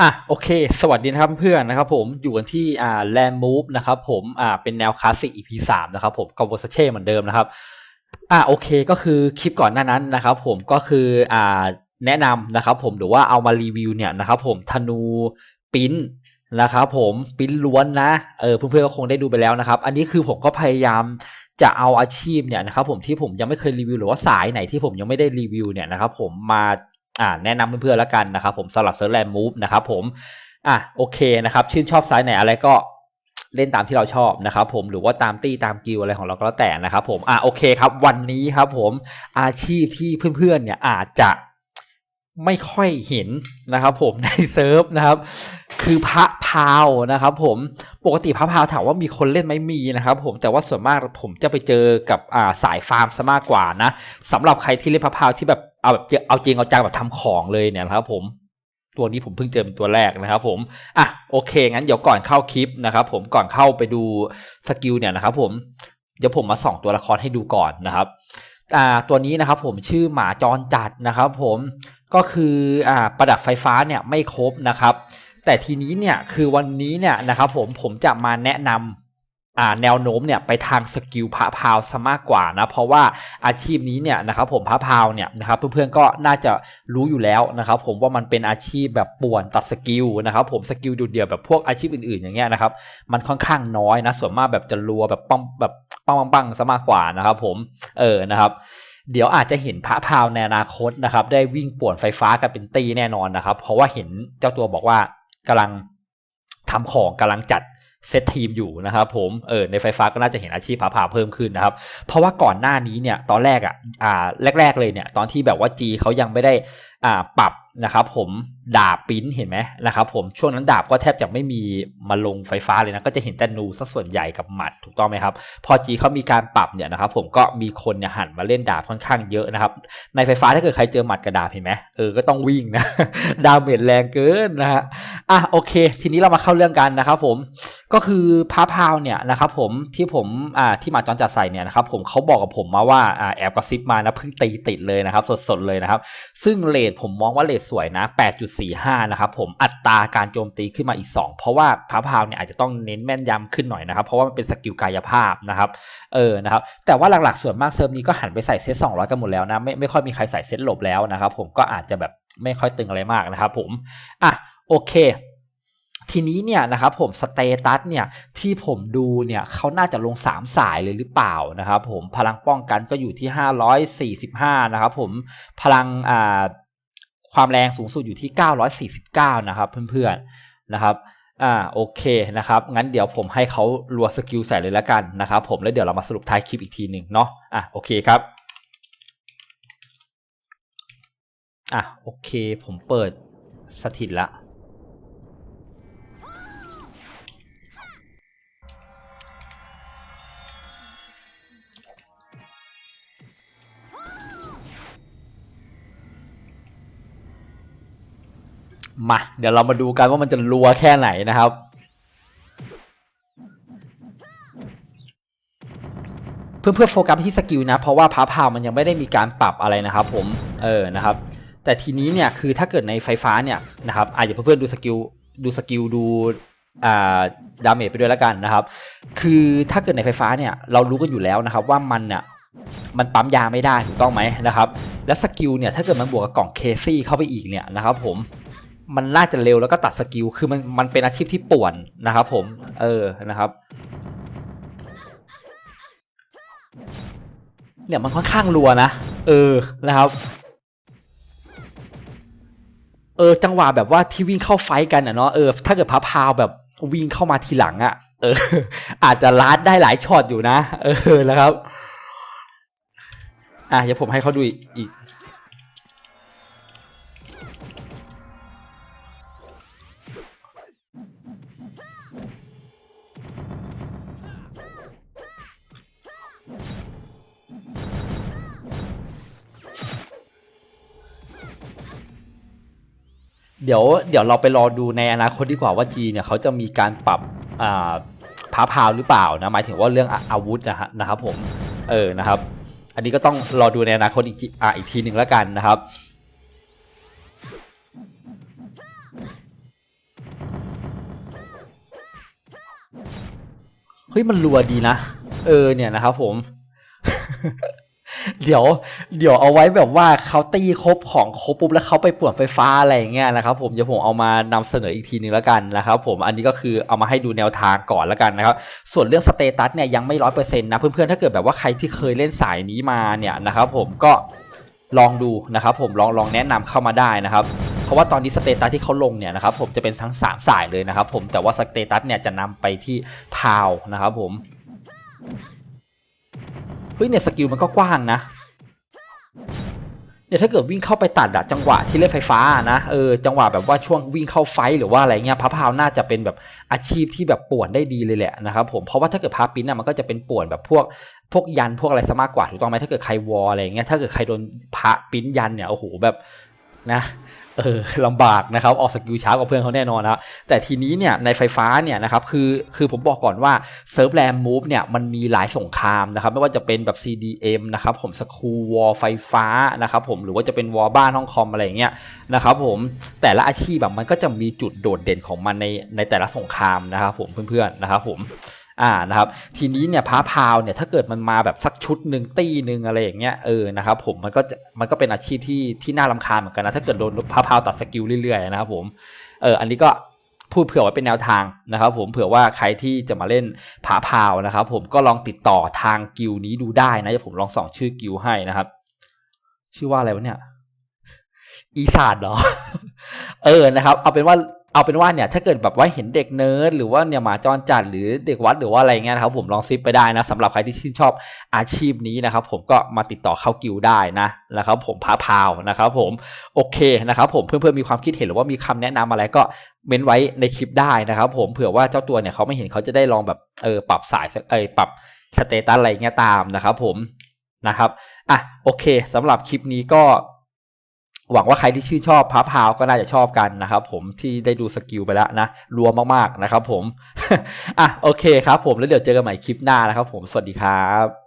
อะโอเค สวัสดีนะครับเพื่อนนะครับผมอยู่กันที่อ่า Land Move นะครับผมอ่าเป็นแนวคลาสสิก EP สามนะครับผมกับวอสเช่เหมือนเดิมนะครับอะโอเคก็คือคลิปก่อนหน้านั้นนะครับผมก็คืออ่าแนะนำนะครับผมหรือว่าเอามารีวิวเนี่ยนะครับผมธนูปิ้นนะครับผมปิ้นล้วนนะเออเพื่อนๆก็คงได้ดูไปแล้วนะครับ อันนี้คือผมก็พยายามจะเอาอาชีพเนี่ยนะครับผมที่ผมยังไม่เคยรีวิวหรือว่าสายไหนที่ผมยังไม่ได้รีวิวเนี่ยนะครับผมมา อ่าแนะนำเพื่อนๆแล้วกันนะครับผมสำหรับเซิร์ฟแลนด์มูฟนะครับผมอะโอเคนะครับชื่นชอบสายไหนอะไรก็เล่นตามที่เราชอบนะครับผมหรือว่าตามตี้ตามกิลอะไรของเราก็แล้วแต่นะครับผมอะโอเคครับ วันนี้ครับผมอาชีพที่เพื่อนๆเนี่ยอาจจะไม่ค่อยเห็นนะครับผมในเซิร์ฟนะครับ คือพระพาวนะครับผมปกติพระพาวถามว่ามีคนเล่นไหมมีนะครับผมแต่ว่าส่วนมากผมจะไปเจอกับอ่าสายฟาร์มซะมากกว่านะสำหรับใครที่เล่นพระพาวที่แบบ เอาแบบเอาจริงเอาจังแบบทำของเลยเนี่ยนะครับผมตัวนี้ผมเพิ่งเจอเป็นตัวแรกนะครับผมอะโอเคงั้นเดี๋ยวก่อนเข้าคลิปนะครับผมก่อนเข้าไปดูสกิลเนี่ยนะครับผมเดี๋ยวผมมาส่องตัวละครให้ดูก่อนนะครับอ่าตัวนี้นะครับผมชื่อหมาจรจัดนะครับผมก็คืออ่าประดับไฟฟ้าเนี่ยไม่ครบนะครับ แต่ทีนี้เนี่ยคือวันนี้เนี่ยนะครับผมผมจะมาแนะนำอ่า แนวโน้มเนี่ยไปทางสกิลพระพาวซะมากกว่านะเพราะว่าอาชีพนี้เนี่ยนะครับผมพระพาวเนี่ยนะครับเพื่อนๆก็น่าจะรู้อยู่แล้วนะครับผมว่ามันเป็นอาชีพแบบป่วนตัดสกิลนะครับผมสกิลดูเดียวแบบพวกอาชีพอื่นๆอย่างเงี้ยนะครับมันค่อนข้างน้อยนะส่วนมากแบบจะรัวแบบป้องแบบปังปังๆซะมากกว่านะครับผมเออนะครับเดี๋ยวอาจจะเห็นพระพาวในอนาคตนะครับได้วิ่งป่วนไฟฟ้ากันเป็นตีแน่นอนนะครับ เพราะว่าเห็นเจ้าตัวบอกว่ากำลังทำของกำลังจัด เซตทีมอยู่นะครับผมเออในไฟฟ้าก็น่าจะเห็นอาชีพพระพาเพิ่มขึ้นนะครับ เพราะว่าก่อนหน้านี้เนี่ยตอนแรกอะอ่าแรก ๆ เลยเนี่ยตอนที่แบบว่าจีเขายังไม่ได้อ่าปรับนะครับผมดาบปิ้นเห็นไหมนะครับผมช่วงนั้นดาบก็แทบจะไม่มีมาลงไฟฟ้าเลยนะก็จะเห็นแต่นูซะส่วนใหญ่กับหมัดถูกต้องไหมครับ พอจีเขามีการปรับเนี่ยนะครับผมก็มีคนเนี่ยหันมาเล่นดาบค่อนข้างเยอะนะครับ ในไฟฟ้าถ้าเกิดใครเจอหมัดกระดาบเห็นไหมเออก็ต้องวิ่งนะดาเมจแรงเกินนะฮะอะโอเค ทีนี้เรามาเข้าเรื่องกันนะครับผม ก็คือพาพาวเนี่ยนะครับผมที่ผมอ่าที่มาจอนจัดใส่เนี่ยนะครับผมเขาบอกกับผมมาว่าอ่าแอบกระซิบมานะเพิ่งตีติดเลยนะครับสดๆเลยนะครับ ซึ่งเลทผมมองว่าเลทสวยนะ 8.45 นะครับผมอัตราการโจมตีขึ้นมาอีก 2 เพราะว่าพาพาวเนี่ยอาจจะต้องเน้นแม่นยำขึ้นหน่อยนะครับ เพราะว่ามันเป็นสกิลกายภาพนะครับเออนะครับแต่ว่าหลักๆส่วนมากเซิร์ฟนี้ก็หันไปใส่เซต200 กันหมดแล้วนะไม่ไม่ค่อยมีใครใส่เซตหลบแล้วนะครับผมก็อาจจะแบบไม่ค่อยตึงอะไรมากนะครับผมอะโอเค ทีนี้เนี่ยนะครับผมสเตตัสเนี่ยที่ผมดูเนี่ยเขาน่าจะลง 3 สายเลยหรือเปล่านะครับผมพลังป้องกันก็อยู่ที่ 545 นะครับผมพลังอ่าความแรงสูงสุดอยู่ที่ 949 นะครับเพื่อนๆนะครับอ่าโอเคนะครับงั้นเดี๋ยวผมให้เขารัวสกิลใส่เลยแล้วกันนะครับผมแล้วเดี๋ยวเรามาสรุปท้ายคลิปอีกทีหนึ่งเนาะอะโอเคครับอะโอเคผมเปิดสถิตละ มาเดี๋ยวเรามาดูกันว่ามันจะรัวแค่ไหนนะครับ เพื่อเพื่อโฟกัสที่สกิลนะ เพราะว่าพาพาวมันยังไม่ได้มีการปรับอะไรนะครับ ผมเออนะครับ แต่ทีนี้เนี่ยคือถ้าเกิดในไฟฟ้าเนี่ยนะครับอาจจะเพื่อนๆดูสกิลดูสกิลดูอ่าดาเมจไปด้วยแล้วกันนะครับ คือถ้าเกิดในไฟฟ้าเนี่ยเรารู้กันอยู่แล้วนะครับว่ามันเนี่ยมันปั๊มยาไม่ได้ถูกต้องไหมนะครับ และสกิลเนี่ยถ้าเกิดมันบวกกับกล่องเคซี่เข้าไปอีกเนี่ยนะครับผม มันน่าจะเร็วแล้วก็ตัดสกิล คือมันมันเป็นอาชีพที่ป่วนนะครับผม เออ นะครับ เนี่ยมันค่อนข้างรัวนะ เออ นะครับ เออ จังหวะแบบว่าที่วิ่งเข้าไฟกันอะเนาะ เออ ถ้าเกิดพับพาวแบบวิ่งเข้ามาทีหลังอะ เออ อาจจะลาดได้หลายช็อตอยู่นะ เออ นะครับ อะเดี๋ยวผมให้เขาดูอีก เดี๋ยวเดี๋ยวเราไปรอดูในอนาคตดีกว่าว่าจีเนี่ยเขาจะมีการปรับอ่าพาพาวหรือเปล่านะหมายถึงว่าเรื่องอาวุธนะฮะนะครับผมเออนะครับ อันนี้ก็ต้องรอดูในอนาคตอีกอ่าอีกทีหนึ่งแล้วกันนะครับเฮ้ยมันรัวดีนะ เออเนี่ยนะครับผม เดี๋ยวเดี๋ยวเอาไว้แบบว่าเขาตีครบของครบปุ๊บแล้วเขาไปป่วนไฟฟ้าอะไรอย่างเงี้ยนะครับ ผมเดี๋ยวผมเอามานำเสนออีกทีนึงแล้วกันนะครับ ผมอันนี้ก็คือเอามาให้ดูแนวทางก่อนแล้วกันนะครับ ส่วนเรื่องสเตตัสเนี่ยยังไม่ร้อยเปอร์เซ็นต์นะเพื่อนๆถ้าเกิดแบบว่าใครที่เคยเล่นสายนี้มาเนี่ยนะครับ ผมก็ลองดูนะครับผมลองลองแนะนำเข้ามาได้นะครับ เพราะว่าตอนนี้สเตตัสที่เขาลงเนี่ยนะครับผมจะเป็นทั้ง 3 สายเลยนะครับผมแต่ว่าสเตตัสเนี่ยจะนำไปที่พาวนะครับผม ฮ้ยเนี่ยสกิลมันก็กว้างนะเนี่ยถ้าเกิดวิ่งเข้าไปตัดอะจังหวะที่เล่นไฟฟ้านะเออจังหวะแบบว่าช่วงวิ่งเข้าไฟหรือว่าอะไรเงี้ยพระพาวน่าจะเป็นแบบอาชีพที่แบบป่วนได้ดีเลยแหละนะครับผมเพราะว่าถ้าเกิดพาปิ้นอะมันก็จะเป็นป่วนแบบพวกพวกยันพวกอะไรซะมากกว่าถูกต้องไหมถ้าเกิดใครวอลอะไรเงี้ยถ้าเกิดใครโดนพระปิ้นยันเนี่ยโอ้โหแบบนะ เออลำบากนะครับออกสกิลช้ากว่าเพื่อนเขาแน่นอนนะครับแต่ทีนี้เนี่ยในไฟฟ้าเนี่ยนะครับคือคือผมบอกก่อนว่าเซิร์ฟแรมมูฟเนี่ยมันมีหลายสงครามนะครับไม่ว่าจะเป็นแบบ CDM นะครับผมสคูวอลไฟฟ้านะครับผมหรือว่าจะเป็นวอลบ้านห้องคอมอะไรอย่างเงี้ยนะครับผมแต่ละอาชีพแบบมันก็จะมีจุดโดดเด่นของมันในในแต่ละสงครามนะครับผมเพื่อนๆนะครับผม อ่านะครับทีนี้เนี่ยพาพาวเนี่ยถ้าเกิดมันมาแบบสักชุดหนึ่งตีหนึ่งอะไรอย่างเงี้ยเออนะครับผมมันก็จะมันก็เป็นอาชีพที่ที่น่ารำคาญเหมือนกันนะถ้าเกิดโดนพาพาวตัดสกิลเรื่อยๆนะครับผมเอออันนี้ก็พูดเผื่อไว้เป็นแนวทางนะครับผมเผื่อว่าใครที่จะมาเล่นผาพาวนะครับผมก็ลองติดต่อทางกิลนี้ดูได้นะเดี๋ยวผมลองส่องชื่อกิลให้นะครับ ชื่อว่าอะไรวะเนี่ย อีสานเหรอ เออนะครับ เอาเป็นว่า เอาเป็นว่าเนี่ยถ้าเกิดแบบว่าเห็นเด็กเนิร์ดหรือว่าเนี่ยหมาจรจัดหรือเด็กวัดหรือว่าอะไรเงี้ยนะครับผมลองซิปไปได้นะสำหรับใครที่ชื่นชอบอาชีพนี้นะครับผมก็มาติดต่อเข้ากิวได้นะนะครับผมพาพาวนะครับผมโอเคนะครับผมเพื่อนๆมีความคิดเห็นหรือว่ามีคำแนะนำอะไรก็เม้นไว้ในคลิปได้นะครับผมเผื่อว่าเจ้าตัวเนี่ยเขาไม่เห็นเขาจะได้ลองแบบเออปรับสายสักเออปรับสเตตัสอะไรเงี้ยตามนะครับผมนะครับอะโอเคสำหรับคลิปนี้ก็ หวังว่าใครที่ชื่อชอบพาพาวก็น่าจะชอบกันนะครับผมที่ได้ดูสกิลไปแล้วนะรวมมากๆนะครับผม อะโอเคครับผมแล้วเดี๋ยวเจอกันใหม่คลิปหน้านะครับผมสวัสดีครับ